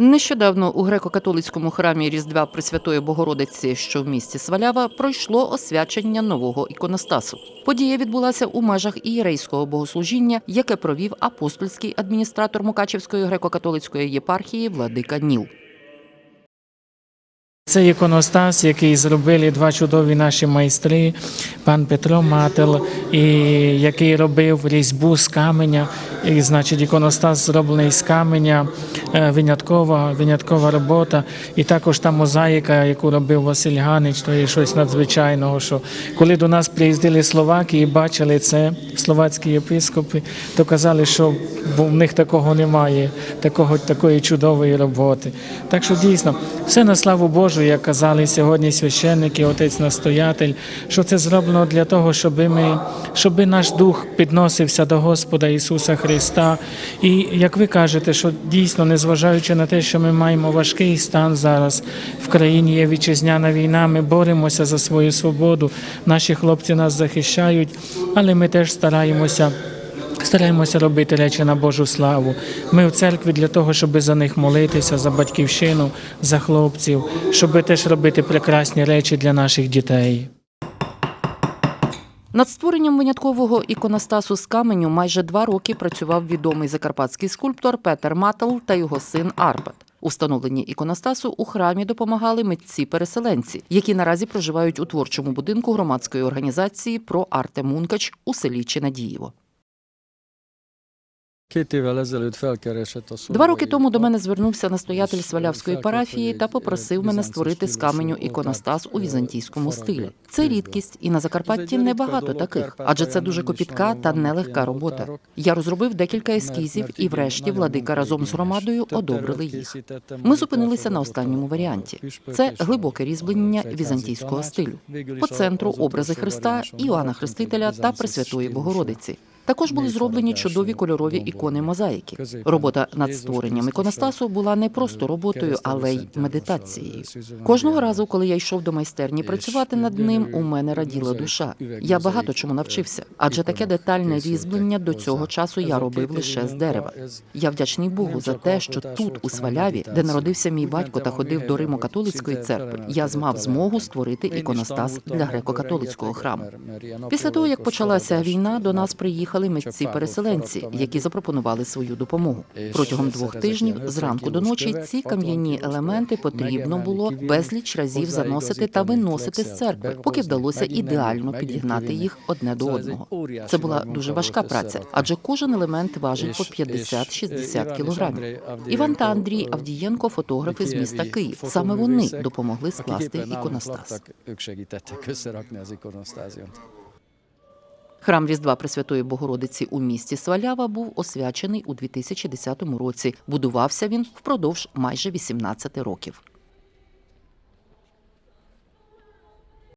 Нещодавно у греко-католицькому храмі Різдва Пресвятої Богородиці, що в місті Свалява, пройшло освячення нового іконостасу. Подія відбулася у межах ієрейського богослужіння, яке провів апостольський адміністратор Мукачівської греко-католицької єпархії Владика Ніл. Це іконостас, який зробили два чудові наші майстри, пан Петро Мател, і який робив різьбу з каменя. І, значить, іконостас зроблений з каменя, е, виняткова, виняткова робота. І також та мозаїка, яку робив Василь Ганич, то є щось надзвичайного. Що коли до нас приїздили словаки і бачили це, словацькі єпископи, то казали, що в них такого немає, такого, такої чудової роботи. Так що дійсно, все на славу Божу, як казали сьогодні священники, отець настоятель, що це зроблено для того, щоб ми, щоб наш дух підносився до Господа Ісуса Христа. І як ви кажете, що дійсно, незважаючи на те, що ми маємо важкий стан зараз в країні, є вітчизняна війна, ми боремося за свою свободу. Наші хлопці нас захищають, але ми теж стараємося. Стараємося робити речі на Божу славу. Ми в церкві для того, щоб за них молитися, за батьківщину, за хлопців, щоб теж робити прекрасні речі для наших дітей. Над створенням виняткового іконостасу з каменю майже два роки працював відомий закарпатський скульптор Петер Матл та його син Арпад. У встановленні іконостасу у храмі допомагали митці-переселенці, які наразі проживають у творчому будинку громадської організації про Арте Мункач у селі Чинадієво. Két évvel ezelőtt felkeresett a Два роки тому до мене звернувся настоятель Свалявської парафії та попросив мене створити з каменю іконостас у візантійському стилі. Це рідкість, і на Закарпатті небагато таких, адже це дуже копітка та нелегка робота. Я розробив декілька ескізів, і врешті владика разом з громадою одобрили їх. Ми зупинилися на останньому варіанті. Це глибоке різьблення візантійського стилю. По центру образи Христа, Іоанна Хрестителя та Пресвятої Богородиці. Також були зроблені чудові кольорові ікони мозаїки. Робота над створенням іконостасу була не просто роботою, але й медитацією. Кожного разу, коли я йшов до майстерні працювати над ним, у мене раділа душа. Я багато чому навчився, адже таке детальне різьблення до цього часу я робив лише з дерева. Я вдячний Богу за те, що тут, у Сваляві, де народився мій батько та ходив до Римо-католицької церкви, я змав змогу створити іконостас для греко-католицького храму. Після того, як почалася війна, до нас приїхали митці-переселенці, які запропонували свою допомогу. Протягом двох тижнів, зранку до ночі, ці кам'яні елементи потрібно було безліч разів заносити та виносити з церкви, поки вдалося ідеально підігнати їх одне до одного. Це була дуже важка праця, адже кожен елемент важить по 50-60 кілограмів. Іван та Андрій Авдієнко, фотографи з міста Київ. Саме вони допомогли скласти іконостас. Храм Різдва Пресвятої Богородиці у місті Свалява був освячений у 2010 році. Будувався він впродовж майже 18 років.